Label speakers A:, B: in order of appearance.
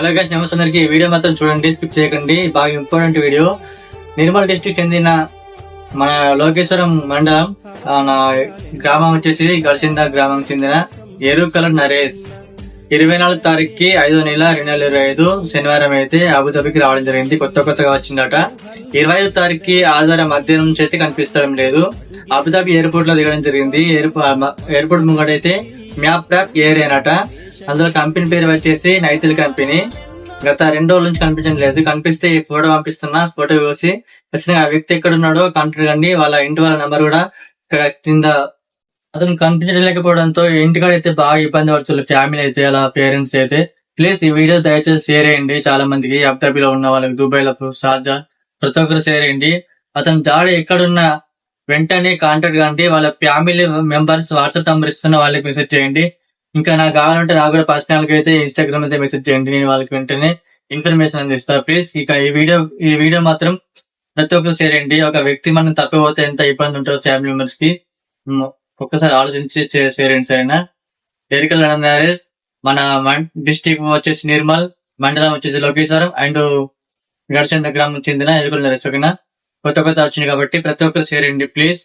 A: అలాగే నమస్తే అందరికి. వీడియో మాత్రం చూడండి స్కిప్ చేయకండి. బాగా ఇంపార్టెంట్ వీడియో. నిర్మల్ డిస్టిక్ చెందిన మన లోకేశ్వరం మండలం మన గ్రామం వచ్చేసి గడిచింద గ్రామం చెందిన ఎరుకల నరేష్. ఇరవై నాలుగు తారీఖుకి ఐదో నెల రెండు వేల ఇరవై ఐదు శనివారం అయితే అబుదాబికి రావడం జరిగింది. కొత్త కొత్తగా వచ్చిందట. ఇరవై ఐదు తారీఖుకి ఆధారం మధ్యాహ్నం నుంచి అయితే కనిపిస్తడం లేదు. అబుదాబి ఎయిర్పోర్ట్లో దిగడం జరిగింది. ఎయిర్పోర్ట్ ఎయిర్పోర్ట్ ముంగడైతే మ్యాప్ ట్రాప్ ఏరియానట అనట. అందులో కంపెనీ పేరు వచ్చేసి నైతిల్ కంపెనీ గత రెండు రోజుల నుంచి కనిపించడం లేదు. కనిపిస్తే ఈ ఫోటో పంపిస్తున్నా ఫోటో చూసి. ఖచ్చితంగా ఆ వ్యక్తి ఎక్కడ ఉన్నాడో కానీ వాళ్ళ ఇంటి వాళ్ళ నెంబర్ కూడా ఇక్కడ కింద. అతను కనిపించలేకపోవడంతో ఇంటికాడ అయితే బాగా ఇబ్బంది పడుతుంది ఫ్యామిలీ అయితే అలా పేరెంట్స్ అయితే. ప్లీజ్ ఈ వీడియో దయచేసి షేర్ చేయండి. చాలా మందికి అబ్దాబీలో ఉన్న వాళ్ళకి దుబాయ్లో షార్జా ప్రతి ఒక్కరు షేర్ చేయండి. అతను దాడి ఎక్కడున్నా వెంటనే కాంటాక్ట్ కండి వాళ్ళ ఫ్యామిలీ మెంబర్స్ వాట్సాప్ నంబర్ ఇస్తున్న వాళ్ళకి మెసేజ్ చేయండి. ఇంకా నాకు కావాలంటే నాకు కూడా పర్సనల్ అయితే ఇన్స్టాగ్రామ్ అయితే మెసేజ్ చేయండి. నేను వాళ్ళకి వెంటనే ఇన్ఫర్మేషన్ అందిస్తా. ప్లీజ్ ఇక ఈ వీడియో ఈ వీడియో మాత్రం ప్రతి ఒక్కరు షేర్ చేయండి. ఒక వ్యక్తి మనం తప్పిపోతే ఎంత ఇబ్బంది ఉంటుందో ఫ్యామిలీ మెంబర్స్కి ఒక్కసారి ఆలోచించి చే- షేర్ చేయండి సరేనా? ఎరికల్ నరేష్ మన డిస్టిక్ వచ్చేసి నిర్మల్ మండలం వచ్చేసి లోకేశ్వరం అండ్ గడిచంద గ్రామం చెందిన ఎరుకల నరేష్ ఓకేనా కొత్త కొత్త వచ్చింది కాబట్టి ప్రతి ఒక్కరు షేర్ చేయండి ప్లీజ్